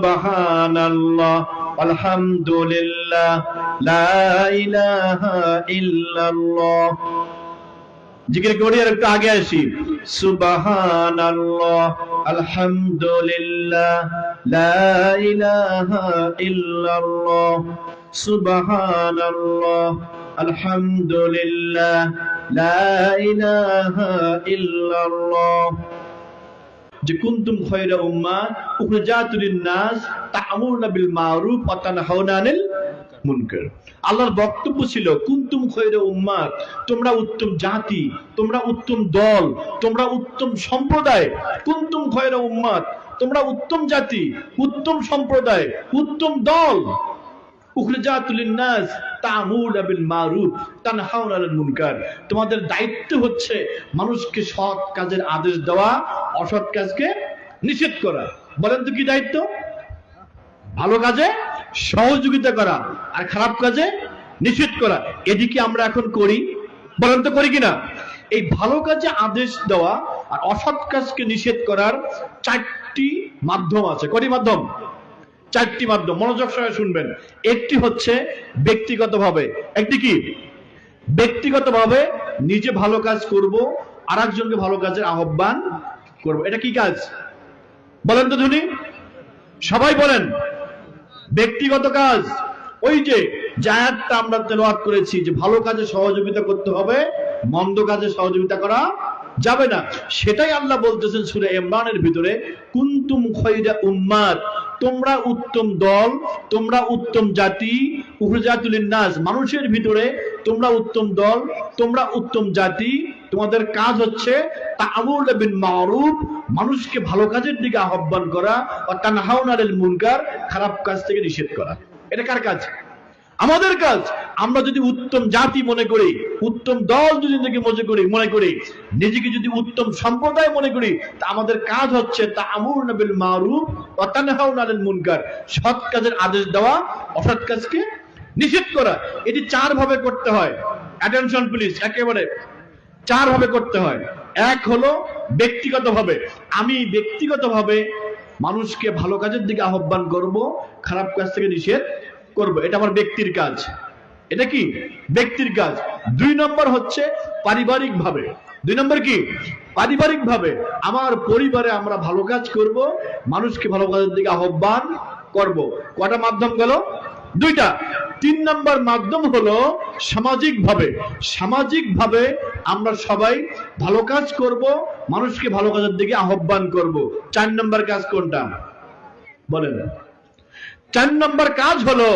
সুবহানাল্লাহ, আলহামদুলিল্লাহ, লা ইলাহা ইল্লাল্লাহ। জিকির করি আর একটু আগে আসি। সুবহানাল্লাহ, আলহামদুলিল্লাহ, লা আলহামদুলিল্লাহ যে কুনতুম খয়রা উম্মাহ উখরিজাতুল নাস তা'মুরুনা বিল মারুফ ওয়া তানহাউনা আনিল মুনকার। আল্লাহর বক্তব্য ছিল, কুনতুম খয়রা উম্মাত তোমরা উত্তম জাতি, তোমরা উত্তম দল, তোমরা উত্তম সম্প্রদায়। কুনতুম খয়রা উম্মাত তোমরা উত্তম জাতি, উত্তম সম্প্রদায়, উত্তম দল। উখরিজাতুল নাস তোমাদের দায়িত্ব হচ্ছে মানুষকে সৎ কাজের আদেশ দেওয়া, অসৎ কাজকে নিষেধ করা। বলেন তো কি দায়িত্ব? ভালো কাজে সহযোগিতা করা আর খারাপ কাজে নিষেধ করা। এদিকে আমরা এখন করি। বলেন তো করি কিনা? এই ভালো কাজে আদেশ দেওয়া আর অসৎ কাজকে নিষেধ করার চারটি মাধ্যম আছে। কটি মাধ্যম? চারটি মাধ্যম, মনোযোগ সঙ্গে শুনবেন। একটি হচ্ছে ব্যক্তিগতভাবে। একটি কি? ব্যক্তিগতভাবে নিজে ভালো কাজ করব আর একজনকে ভালো কাজের আহ্বান করব। এটা কি কাজ? বলেন তো ধনী। সবাই বলেন, ব্যক্তিগত কাজ। ওই যে জায়াতটা আমরা তেলাওয়াত করেছি যে ভালো কাজে সহযোগিতা করতে হবে, মন্দ কাজে সহযোগিতা করা যাবে না। সেটাই আল্লাহ বলতেছেন সূরা ইমরানের ভিতরে, কুনতুম খয়রা উম্মাত তোমরা উত্তম দল, তোমরা উত্তম জাতি নাস মানুষের ভিতরে তোমরা উত্তম দল, তোমরা উত্তম জাতি, তোমাদের কাজ হচ্ছে মানুষকে ভালো কাজের দিকে আহ্বান করা আনিল মুনকার, খারাপ কাজ থেকে নিষেধ করা। এটা কার কাজ? আমাদের কাজ, আমরা যদি উত্তম জাতি মনে করি, উত্তম দল যদি মনে করি মনে করি, নিজেকে যদি উত্তম সম্প্রদায় মনে করি, তা আমাদের কাজ হচ্ছে তা আমুর নবিল মারুফ ও তানহাউনা মুনকার। সৎ কাজের আদেশ দেওয়া, অসৎ কাজকে নিষেধ করা। এটি চার ভাবে করতে হয়। অ্যাটেনশন প্লিজ একেবারে চার ভাবে করতে হয়। এক হলো ব্যক্তিগতভাবে। আমি ব্যক্তিগতভাবে মানুষকে ভালো কাজের দিকে আহ্বান করব, খারাপ কাজ থেকে নিষেধ। করব, এটা আমার ব্যক্তির কাজ। এটা কি? ব্যক্তির কাজ। দুই নম্বর হচ্ছে পারিবারিক ভাবে দুই নম্বর কি? পারিবারিক ভাবে আমার পরিবারে আমরা ভালো কাজ করব, মানুষকে ভালো কাজের দিকে আহ্বান করব। কটা মাধ্যম গেল? দুইটা। তিন নম্বর মাধ্যম হলো সামাজিক ভাবে সামাজিক ভাবে আমরা সবাই ভালো কাজ করব, মানুষকে ভালো কাজের দিকে আহ্বান করব। চার নম্বর কাজ কোনটা? বলেন। চার নম্বর কাজ হলো,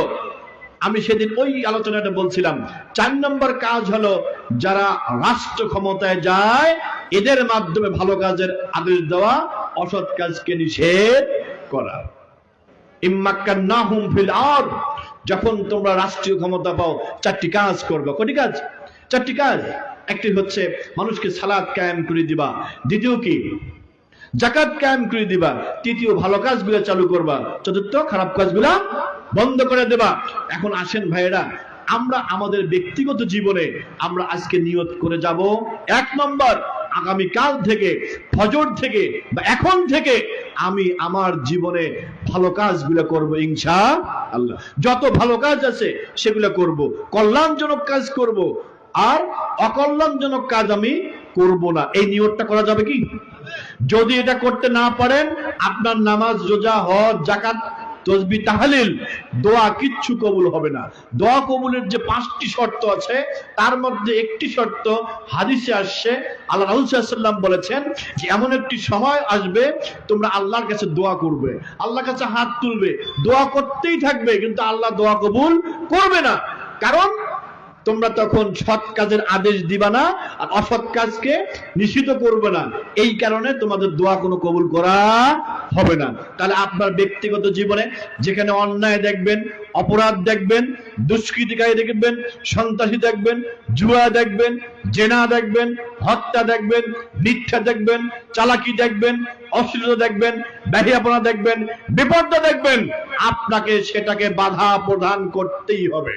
আমি সেদিন ওই আলোচনাটা বলছিলাম, চার নম্বর কাজ হলো যারা রাষ্ট্র ক্ষমতায় যায়, এদের মাধ্যমে ভালো কাজের আদেশ দেওয়া, অসৎ কাজকে নিষেধ করা। যখন তোমরা রাষ্ট্রীয় ক্ষমতা পাও, চারটি কাজ করবে। কটি কাজ? চারটি কাজ। একটি হচ্ছে, মানুষকে সালাদ কায়েম করে দিবা। দ্বিতীয় কি? জাকাত কায়েম করে দিবা। তৃতীয় ভালো কাজগুলো চালু করবা। চতুর্থ খারাপ কাজগুলা বন্ধ করে দেবা। এখন আসেন ভাইয়েরা, আমরা আমাদের ব্যক্তিগত জীবনে আমরা আজকে নিয়ত করে যাব। এক নম্বর, আগামী কাল থেকে, ফজর থেকে বা এখন থেকে আমি আমার জীবনে ভালো কাজগুলো করব ইনশা আল্লাহ যত ভালো কাজ আছে সেগুলো করব। কল্যাণজনক কাজ করব। আর অকল্যাণজনক কাজ আমি করব না। এই নিয়তটা করা যাবে কি? যদি এটা করতে না পারেন, আপনার নামাজ, রোজা, হজ জাকাত তসবি দোয়া কিচ্ছু কবুল হবে না। দোয়া কবুলের যে পাঁচটি শর্ত আছে, তার মধ্যে একটি শর্ত হাদিসে আসছে, আল্লাহ বলেছেন যে এমন একটি সময় আসবে, তোমরা আল্লাহর কাছে দোয়া করবে। আল্লাহর কাছে হাত তুলবে। দোয়া করতেই থাকবে, কিন্তু আল্লাহ দোয়া কবুল করবে না। কারণ তোমরা তখন সৎ কাজের আদেশ দিবা না আর অসৎ কাজকে নিষিদ্ধ করবে না। এই কারণে তোমাদের দোয়া কোনো কবুল করা হবে না। তাহলে আপনার ব্যক্তিগত জীবনে যেখানে অন্যায় দেখবেন, অপরাধ দেখবেন, দুষ্কৃতিকারী দেখবেন, সন্ত্রাসী দেখবেন, জুয়া দেখবেন, জেনা দেখবেন, হত্যা দেখবেন, মিথ্যা দেখবেন, চালাকি দেখবেন, অশ্লীলতা দেখবেন, ব্যাহিয়াপনা দেখবেন, বিপদটা দেখবেন, আপনাকে সেটাকে বাধা প্রদান করতেই হবে।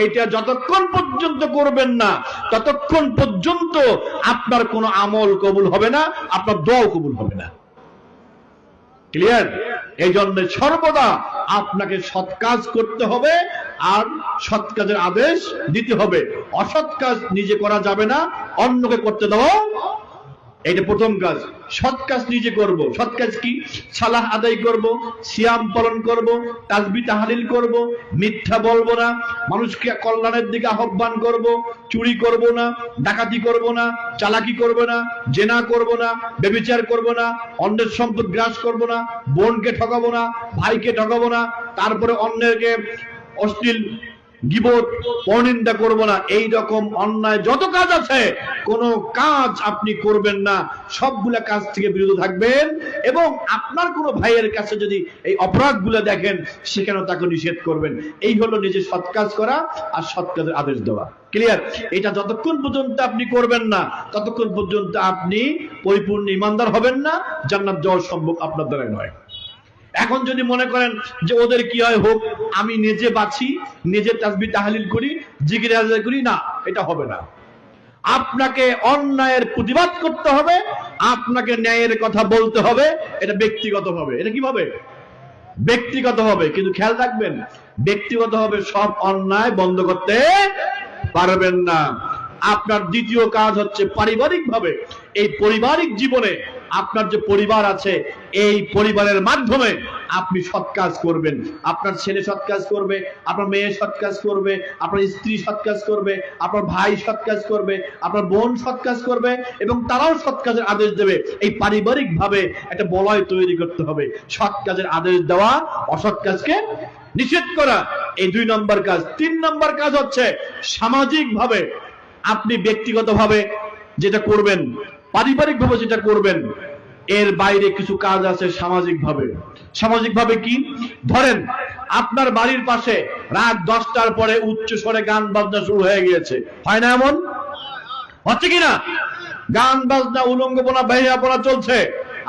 এইটা যতক্ষণ পর্যন্ত করবেন না, ততক্ষণ পর্যন্ত আপনার কোনো আমল কবুল হবে না, আপনার দোয়াও কবুল হবে না। ক্লিয়ার এই জন্য সর্বদা আপনাকে সৎ কাজ করতে হবে আর সৎ কাজের আদেশ দিতে হবে। অসৎ কাজ নিজে করা যাবে না, অন্যকে করতে দেওয়া এটা প্রথম কাজ। সৎ কাজ নিজে করব। সৎ কাজ কি? সালাহ আদায় করব, সিয়াম পালন করব তাজবি তাহালিল করব, মিথ্যা বলব না, মানুষকে কল্যাণের দিকে আহ্বান করব, চুরি করব না, ডাকাতি করব না, চালাকি করব না, জেনা করব না বেবিচার করব না, অন্যের সম্পদ গ্রাস করব না, বোনকে ঠকাবো না, ভাইকে ঠকাবো না, তারপরে অন্যকে অশ্লীল গিবত পরনিন্দা করব না। এই রকম অন্যায় যত কাজ আছে, কোন কাজ আপনি করবেন না। সবগুলা কাজ থেকে বিরত থাকবেন এবং আপনার ভাইয়ের কাছে যদি এই অপরাধগুলো দেখেন তাকে নিষেধ করবেন। এই হলো নিজে সৎ কাজ করা আর সৎ কাজের আদেশ দেওয়া। ক্লিয়ার এটা যতক্ষণ পর্যন্ত আপনি করবেন না, ততক্ষণ পর্যন্ত আপনি পরিপূর্ণ ইমানদার হবেন না, জান্নাত যাওয়া সম্ভব আপনার দ্বারা নয়। এখন যদি মনে করেন যে ওদের কি হয়, হোক, আমি নিজে বাঁচি, নিজে তাসবি তাহালিল করি আজাদ করি, না, এটা হবে না। আপনাকে অন্যায়ের প্রতিবাদ করতে হবে, আপনাকে ন্যায়ের কথা বলতে হবে, এটা ব্যক্তিগত হবে এটা কীভাবে? ব্যক্তিগত হবে কিন্তু খেয়াল রাখবেন ব্যক্তিগত হবে সব অন্যায় বন্ধ করতে পারবেন না। আপনার দ্বিতীয় কাজ হচ্ছে পারিবারিক ভাবে এই পারিবারিক জীবনে আপনার যে পরিবার আছে, এই পরিবারের মাধ্যমে আপনি সৎ কাজ করবেন। আপনার ছেলে সৎ কাজ করবে, আপনার মেয়ে সৎ কাজ করবে, আপনার স্ত্রী সৎ কাজ করবে, আপনার ভাই সৎ কাজ করবে, আপনার বোন সৎ কাজ করবে এবং তারাও সৎ কাজের আদেশ দেবে। এই পারিবারিক ভাবে একটা বলয় তৈরি করতে হবে। সৎ কাজের আদেশ দেওয়া, অসৎ কাজকে নিষেধ করা। এই দুই নম্বর কাজ। তিন নম্বর কাজ হচ্ছে সামাজিক ভাবে আপনি ব্যক্তিগতভাবে যেটা করবেন পারিবারিক ভাবে যেটা করবেন, এর বাইরে কিছু কাজ আছে সামাজিক ভাবে সামাজিক ভাবে কি? ধরেন, আপনার বাড়ির পাশে রাত দশটার পরে উচ্চ স্বরে গান বাজনা শুরু হয়ে গিয়েছে। হয় না এমন? হচ্ছে কিনা গান, বাজনা উলঙ্গপনা বাহিরাপনা চলছে।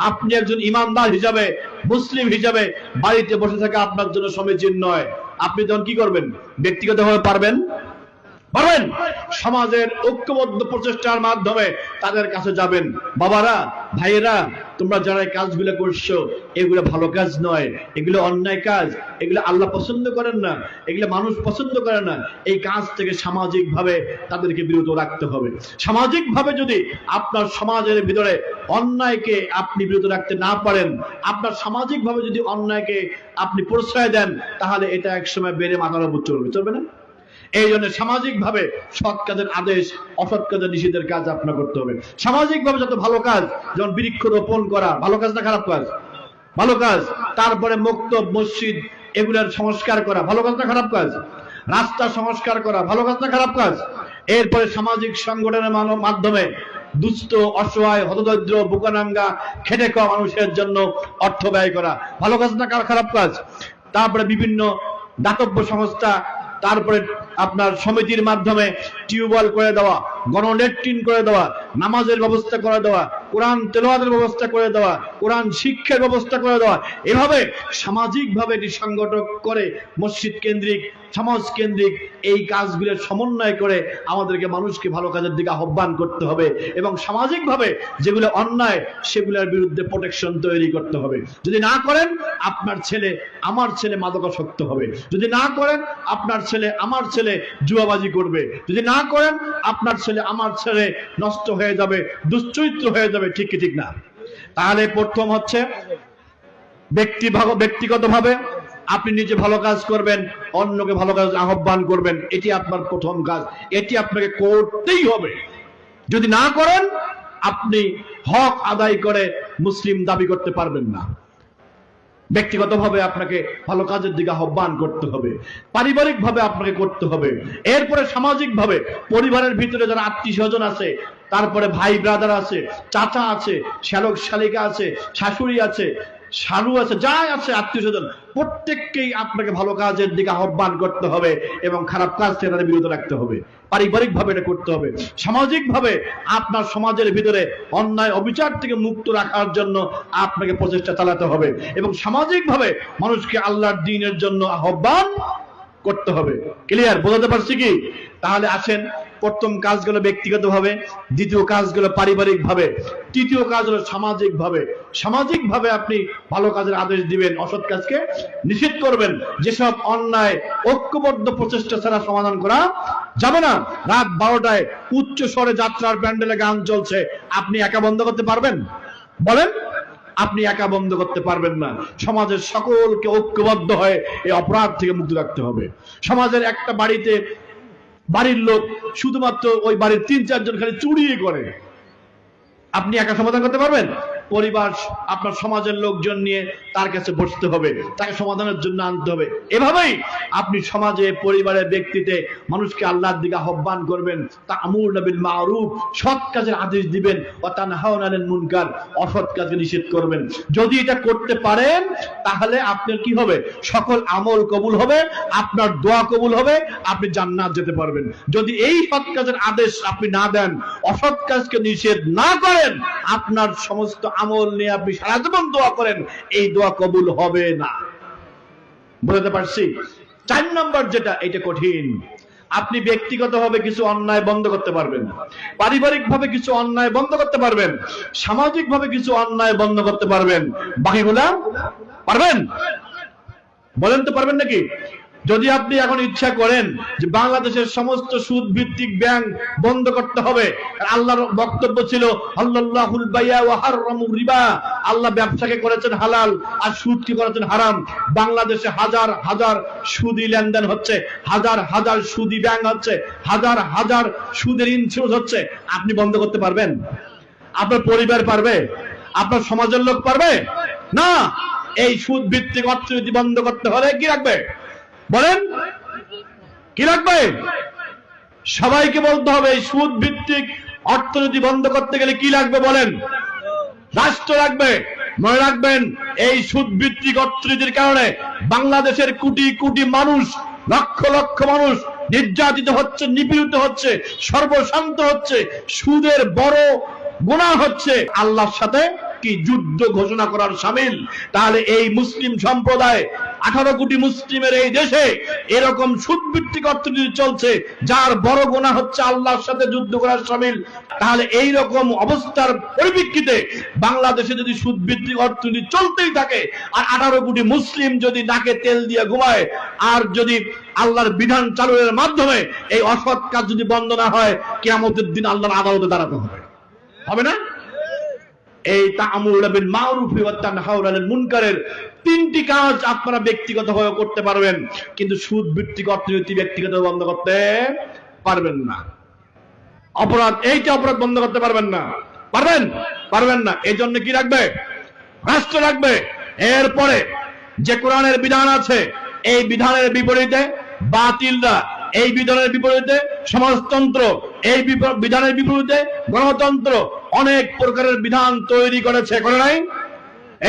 আপনি একজন ইমানদার হিসাবে, মুসলিম হিসাবে বাড়িতে বসে থাকা আপনার জন্য সমীচীন নয় আপনি তখন কি করবেন? ব্যক্তিগতভাবে পারবেন? পারবেন? সমাজের ঐক্যবদ্ধ প্রচেষ্টার মাধ্যমে তাদের কাছে যাবেন। বাবারা, ভাইয়েরা, তোমরা যারা কাজগুলো করছ, এগুলো ভালো কাজ নয়। এগুলো অন্যায় কাজ। এগুলো আল্লাহ পছন্দ করেন না। এগুলো মানুষ পছন্দ করে না। এই কাজ থেকে সামাজিক ভাবে তাদেরকে বিরত রাখতে হবে। সামাজিক ভাবে যদি আপনার সমাজের ভিতরে অন্যায়কে আপনি বিরত রাখতে না পারেন, আপনার সামাজিক ভাবে যদি অন্যায়কে আপনি প্রশ্রয় দেন, তাহলে এটা একসময় বেড়ে মাথার উপর চলবে। চলবে না? এই জন্য সামাজিক ভাবে সৎ কাজের আদেশ অসৎ কাজের নিষেধের কাজ আপনার করতে হবে। সামাজিক ভাবে যত ভালো কাজ, যেমন বৃক্ষ রোপণ করা, ভালো কাজ না খারাপ কাজ? ভালো কাজ, তারপরে মুক্ত মসজিদ, এগুলার সংস্কার করা, ভালো কাজ না খারাপ কাজ? রাস্তা সংস্কার করা, ভালো কাজ না খারাপ কাজ? এরপরে সামাজিক সংগঠনের মাধ্যমে দুস্থ, অসহায়, হতদরিদ্র, বুকানাঙ্গা, খেটে খাওয়া মানুষের জন্য অর্থ ব্যয় করা, ভালো কাজ না খারাপ কাজ? তারপরে বিভিন্ন দাতব্য সংস্থা তারপরে আপনার সমিতির মাধ্যমে টিউবওয়েল করে দেওয়া গণলেট্রিন করে দেওয়া, নামাজের ব্যবস্থা করে দেওয়া, কোরআন তেলোয়াদের ব্যবস্থা করে দেওয়া, কোরআন শিক্ষার ব্যবস্থা করে দেওয়া। এভাবে সামাজিকভাবে এটি সংগঠক করে মসজিদ কেন্দ্রিক সমাজ কেন্দ্রিক এই কাজগুলোর সমন্বয় করে আমাদেরকে মানুষকে ভালো কাজের দিকে আহ্বান করতে হবে এবং সামাজিকভাবে যেগুলো অন্যায়, সেগুলোর বিরুদ্ধে প্রোটেকশন তৈরি করতে হবে। যদি না করেন, আপনার ছেলে আমার ছেলে মাদকাসক্ত হবে। যদি না করেন, আপনার ছেলে আমার ছেলে জুয়াবাজি করবে। যদি না করেন, আপনার ছেলে আমার ছেলে নষ্ট হয়ে যাবে, দুশ্চরিত্র হয়ে যাবে, ঠিক ঠিক না? তাহলে প্রথম হচ্ছে ব্যক্তি ব্যক্তিগতভাবে আপনি নিজে ভালো কাজ করবেন, অন্যকে ভালো কাজ আহ্বান করবেন, এটি আপনার প্রথম কাজ। এটি আপনাকে করতেই হবে। যদি না করেন, আপনি হক আদায় করে মুসলিম দাবি করতে পারবেন না। ব্যক্তিগতভাবে আপনাকে ভালো কাজের দিকে আহ্বান করতে হবে পারিবারিক ভাবে আপনাকে করতে হবে, এরপরে সামাজিক ভাবে পরিবারের ভিতরে যারা আত্মীয় স্বজন আছে, তারপরে ভাই ব্রাদার আছে, চাচা আছে শ্যালক শালিকা আছে, শাশুড়ি আছে শালু আছে, যাই আছে আত্মীয় স্বজন, প্রত্যেককেই আপনাকে ভালো কাজের দিকে আহ্বান করতে হবে এবং খারাপ কাজ থেকে তাদের বিরত রাখতে হবে। পারিবারিক ভাবে এটা করতে হবে। সামাজিক ভাবে আপনার সমাজের ভিতরে অন্যায়, অবিচার থেকে মুক্ত রাখার জন্য আপনাকে প্রচেষ্টা চালাতে হবে এবং সামাজিক ভাবে মানুষকে আল্লাহর দিনের জন্য আহ্বান করতে হবে। ক্লিয়ার বোঝাতে পারছি কি? তাহলে আসেন, প্রথম কাজ গেল ব্যক্তিগত ভাবে দ্বিতীয় কাজ গেল পারিবারিক ভাবে তৃতীয় কাজ হলো সামাজিক ভাবে সামাজিক ভাবে আপনি ভালো কাজের আদেশ দিবেন, অসৎ কাজকে নিষেধ করবেন। যেসব অন্যায়, ঐক্যবদ্ধ প্রচেষ্টা ছাড়া সমাধান করা যাবে না। রাত বারোটায় উচ্চ স্বরে যাত্রার প্যান্ডেলে গান চলছে। আপনি একা বন্ধ করতে পারবেন? বলেন। আপনি একা বন্ধ করতে পারবেন না। সমাজের সকলকে ঐক্যবদ্ধ হয়ে এই অপরাধ থেকে মুক্ত রাখতে হবে। সমাজের একটা বাড়িতে বাড়ির লোক শুধুমাত্র ওই বাড়ির তিন চারজন খালি চুরি করে। আপনি একা সমাধান করতে পারবেন? পরিবার, আপনার সমাজের লোকজন নিয়ে তার কাছে বসতে হবে, তাকে সমাধানের জন্য আনতে হবে। এভাবেই আপনি সমাজে, পরিবারের ব্যক্তিতে মানুষকে আল্লাহর দিকে আহ্বান করবেন তা আমুর নবিল মারুফ, সৎ কাজের আদেশ দিবেন ও তা নাহাউনানের মুনকার, অসৎ কাজকে নিষেধ করবেন। যদি এটা করতে পারেন, তাহলে আপনার কি হবে? সকল আমল কবুল হবে, আপনার দোয়া কবুল হবে, আপনি জান্নাত যেতে পারবেন। যদি এই সৎ কাজের আদেশ আপনি না দেন, অসৎ কাজকে নিষেধ না করেন, আপনার সমস্ত আমল নিয়ে আপনি সারা জীবন দোয়া করেন, এই দোয়া কবুল হবে না। বুঝতে পারছি? চার নম্বর যেটা, এটা কঠিন। আপনি ব্যক্তিগতভাবে কিছু অন্যায় বন্ধ করতে পারবেন। পারিবারিক ভাবে কিছু অন্যায় বন্ধ করতে পারবেন। সামাজিক ভাবে কিছু অন্যায় বন্ধ করতে পারবেন। বাকিগুলা পারবেন? বলেন তো পারবেন নাকি? যদি আপনি এখন ইচ্ছা করেন যে বাংলাদেশের সমস্ত সুদ ভিত্তিক ব্যাংক বন্ধ করতে হবে আল্লাহর বক্তব্য ছিল আল্লাহুল রিবা আল্লাহ ব্যবসাকে করেছেন হালাল, আর সুদকে করেছেন হারাম। বাংলাদেশে হাজার হাজার সুদি লেনদেন হচ্ছে, হাজার হাজার সুদি ব্যাংক হচ্ছে, হাজার হাজার সুদের ইন্স্যুরেন্স হচ্ছে। আপনি বন্ধ করতে পারবেন? আপনার পরিবার পারবে? আপনার সমাজের লোক পারবে? না! এই সুদ ভিত্তিক অর্থনীতি বন্ধ করতে হলে কি রাখবে? বলেন? কি রাখবে সবাইকে বলতে হবে সুদ ভিত্তিক অর্থনীতি বন্ধ করতে গেলে কি লাগবে বলেন? রাষ্ট্র রাখবে মনে রাখবেন, এই সুদ ভিত্তিক অর্থনীতির কারণে বাংলাদেশের কোটি কোটি মানুষ, লক্ষ লক্ষ মানুষ নির্যাতিত হচ্ছে, নিপীড়িত হচ্ছে, সর্বশান্ত হচ্ছে, সুদের বড় গুণা হচ্ছে। আল্লাহর সাথে কি যুদ্ধ ঘোষণা করার সামিল? তাহলে এই মুসলিম সম্প্রদায়, আঠারো কোটি মুসলিমের এই দেশে এরকম সুদভিত্তিক অর্থনীতি চলছে, যার বড় গোনা হচ্ছে আল্লাহর সাথে যুদ্ধ করার সামিল। তাহলে এই রকম অবস্থার পরিপ্রেক্ষিতে বাংলাদেশে যদি সুদভিত্তিক অর্থনীতি চলতেই থাকে, আর আঠারো কোটি মুসলিম যদি নাকে তেল দিয়ে ঘুমায়, আর যদি আল্লাহর বিধান চালুর মাধ্যমে এই অসৎ কাজ যদি বন্ধ না হয়, কেয়ামতের দিন আল্লাহর আদালতে দাঁড়াতে হবে। হবে না? এই তামুল বিল মারুফ ওয়া মুনকারের তিনটি কাজ আপনারা ব্যক্তিগত ব্যক্তিগতভাবে করতে পারবেন, কিন্তু সুদ, ভিত্তিক অর্থনীতি ব্যক্তিগত বন্ধ করতে পারবেন না। অপরাধ, এইটা অপরাধ বন্ধ করতে পারবেন না। পারবেন? পারবেন না। এই জন্য কি রাখবে? রাষ্ট্র রাখবে। এরপরে যে কোরআনের বিধান আছে, এই বিধানের বিপরীতে বাতিলরা, এই বিধানের বিপরীতে সমাজতন্ত্র, এই বিধানের বিপরীতে গণতন্ত্র অনেক প্রকারের বিধান তৈরি করেছে, করে নাই?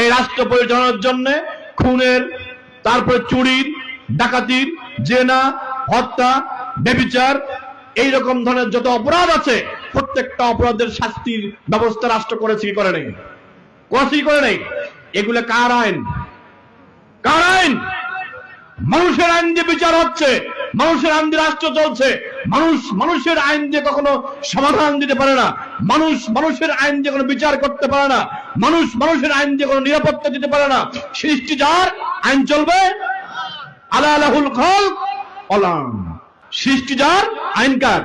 এই রাষ্ট্র পরিচালনার জন্য খুনের, তারপরে চুরির, ডাকাতির, জেনা, হত্যা বেবিচার এই রকম ধরনের যত অপরাধ আছে, প্রত্যেকটা অপরাধের শাস্তির ব্যবস্থা রাষ্ট্র করেছে, কি করে নেই? করেছে, কি করে নেই? এগুলো কার আইন? কার আইন? মানুষের আইন দিয়ে বিচার হচ্ছে। মানুষের আইন দিয়ে রাষ্ট্র চলছে। মানুষ, মানুষের আইন দিয়ে কখনো সমাধান দিতে পারে না। মানুষ, মানুষের আইন দিয়ে কোনো বিচার করতে পারে না। মানুষ, মানুষের আইন দিয়ে কোনো নিরাপত্তা দিতে পারে না। সৃষ্টি যার, আইন চলবে। আলা আলাহুল খল অলাম সৃষ্টি যার, আইন কার?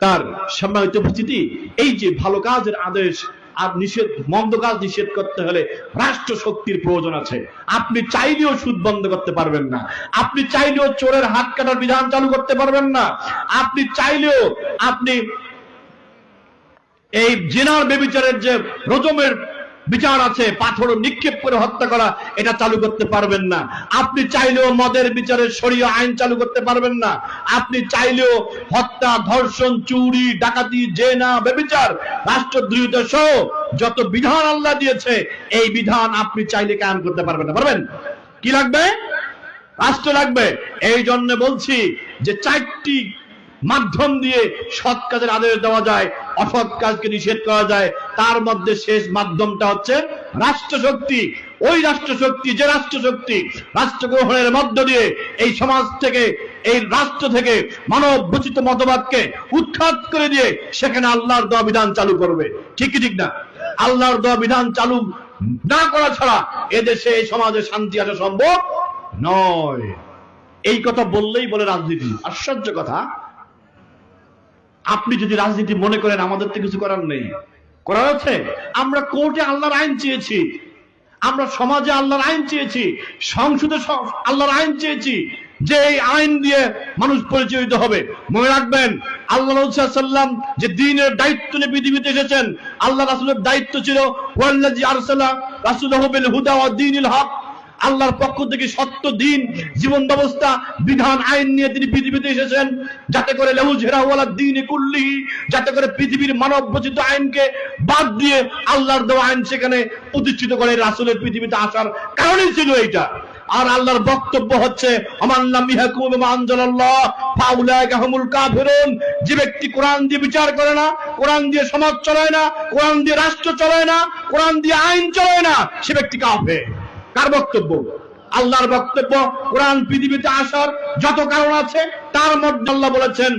তার সম্মানিত উপস্থিতি, এই যে ভালো কাজের আদেশ আর নিষেধ মন্দ কাজ নিষেধ করতে হলে রাষ্ট্র শক্তির প্রয়োজন আছে। আপনি চাইলেও সুদ বন্ধ করতে পারবেন না। আপনি চাইলেও চোরের হাত কাটার বিধান চালু করতে পারবেন না। আপনি চাইলেও আপনি এই জেনার বেবিচারের যে রজমের বিচার আছে পাথর নিক্ষেপ করে হত্যা করা, এটা চালু করতে পারবেন না। আপনি চাইলেও মদের বিচারের সরিয়ে আইন চালু করতে পারবেন না। আপনি চাইলেও হত্যা, ধর্ষণ, চুরি, ডাকাতি, জেনা, বেবিচার, রাষ্ট্রদ্রোহিত সহ যত বিধান আল্লাহ দিয়েছে, এই বিধান আপনি চাইলে কায়ন করতে পারবেন না। পারবেন? কি লাগবে? রাষ্ট্র লাগবে। এই জন্য বলছি যে চারটি মাধ্যম দিয়ে সৎ কাজের আদেশ দেওয়া যায়, অসৎ কাজকে নিষেধ করা যায়। তার মধ্যে শেষ মাধ্যমটা হচ্ছে রাষ্ট্র শক্তি ওই রাষ্ট্র শক্তি যে রাষ্ট্র শক্তি রাষ্ট্র গ্রহণের মধ্য দিয়ে এই সমাজ থেকে, এই রাষ্ট্র থেকে মানব রচিত মতবাদকে উৎখাত করে দিয়ে সেখানে আল্লাহর দেওয়া বিধান চালু করবে। ঠিক ঠিক না? আল্লাহর দেওয়া বিধান চালু না করা ছাড়া এদেশে, এই সমাজে শান্তি আসা সম্ভব নয়। এই কথা বললেই বলে রাজনীতি। আশ্চর্য কথা। আপনি যদি রাজনীতি মনে করেন আমাদের তো কিছু করার নেই। করার আছে? আমরা কোর্টে আল্লাহর আইন চেয়েছি। আমরা সমাজে আল্লাহর আইন চেয়েছি। সংসদে আল্লাহর আইন চেয়েছি যে এই আইন দিয়ে মানুষ পরিচালিত হবে। মনে রাখবেন আল্লাহ সাল্লাম যে দিনের দায়িত্ব নিয়ে পৃথিবীতে এসেছেন আল্লাহ রাসুলের দায়িত্ব ছিল ওয়াল্লাজি আরসালা রাসূলাহু বিল হুদা ওয়া দীনিল হক। আল্লাহর পক্ষ থেকে সত্য দিন, জীবন ব্যবস্থা, বিধান, আইন নিয়ে তিনি পৃথিবীতে এসেছেন। যাতে করে লেহু ঝেরাওয়ালা দিন কুল্লি, যাতে করে পৃথিবীর মানব রচিত আইনকে বাদ দিয়ে আল্লাহর দেওয়া আইন সেখানে প্রতিষ্ঠিত করে রাসূলের পৃথিবীতে আসার কারণই ছিল এইটা। আর আল্লাহর বক্তব্য হচ্ছে যে ব্যক্তি কোরআন দিয়ে বিচার করে না, কোরআন দিয়ে সমাজ চলায় না, কোরআন দিয়ে রাষ্ট্র চলায় না, কোরআন দিয়ে আইন চলায় না, সে ব্যক্তি কাফের। কার বক্তব্য? আল্লাহর বক্তব্য কোরআন পৃথিবীতে আসার যত কারণ আছে তার মধ্যে আল্লাহ বলেছেন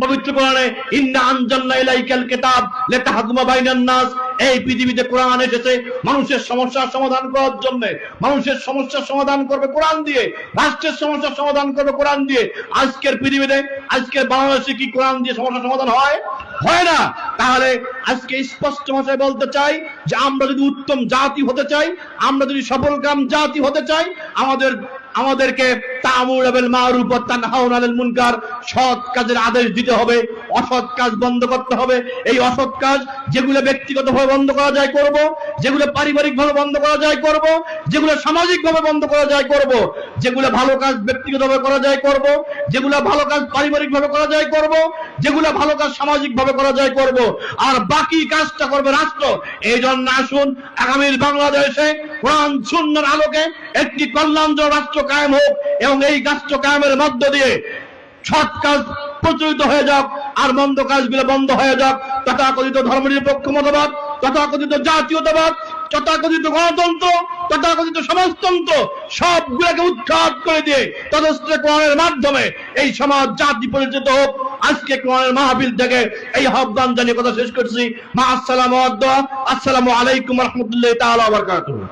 পবিত্র কোরআনে, ইন্না আনজালনা ইলাইকাল কিতাব লিতাহকুমা বাইনান নাস। এই পৃথিবীতে কোরআন এসেছে, মানুষের সমস্যার সমাধান করার জন্য। মানুষের সমস্যার সমাধান করবে কোরআন দিয়ে, রাষ্ট্রের সমস্যার সমাধান করবে কোরআন দিয়ে। আজকের পৃথিবীতে, আজকের বাংলাদেশে কি কোরআন দিয়ে সমস্যার সমাধান হয়? হয় না। তাহলে আজকে স্পষ্ট ভাষায় বলতে চাই যে, আমরা যদি উত্তম জাতি হতে চাই, আমরা যদি সফলকাম জাতি হতে চাই, আমাদের, আমাদেরকে তামুর আবিল মারুফ ওয়া আনিল মুনকার। সৎ কাজের আদেশ দিতে হবে, অসৎ কাজ বন্ধ করতে হবে। এই অসৎ কাজ যেগুলো ব্যক্তিগতভাবে বন্ধ করা যায় করব, যেগুলো পারিবারিকভাবে বন্ধ করা যায় করব, যেগুলো সামাজিকভাবে বন্ধ করা যায় করব, যেগুলো ভালো কাজ ব্যক্তিগতভাবে করা যায় করব, যেগুলো ভালো কাজ পারিবারিকভাবে করা যায় করব, যেগুলো ভালো কাজ সামাজিকভাবে করা যায় করব। আর বাকি কাজটা করবে রাষ্ট্র। এই জন্য আসুন, আগামীর বাংলাদেশে কোরআন সুন্নার আলোকে একটি কল্যাণজনক রাষ্ট্র কায়েম হোক। এবং এই রাষ্ট্র কায়েমের মধ্য দিয়ে সৎ কাজ প্রচলিত হয়ে যাক, আর মন্দ কাজগুলো বন্ধ হয়ে যাক। তথাকথিত ধর্মনিরপেক্ষ মতবাদ, তথাকথিত জাতীয়তাবাদ, তথাকথিত গণতন্ত্র, তথাকথিত সমাজতন্ত্র, সবগুলোকে উৎখাত করে দিয়ে তদস্থ কোরআনের মাধ্যমে এই সমাজ জাতি পরিচিত হোক। আজকে কোরআনের মাহফিল থেকে এই আহ্বান জানিয়ে কথা শেষ করছি। মা আসসালাম আসসালামু আলাইকুম রহমতুল্লাহ তাআলা ওয়া বারাকাতুহু।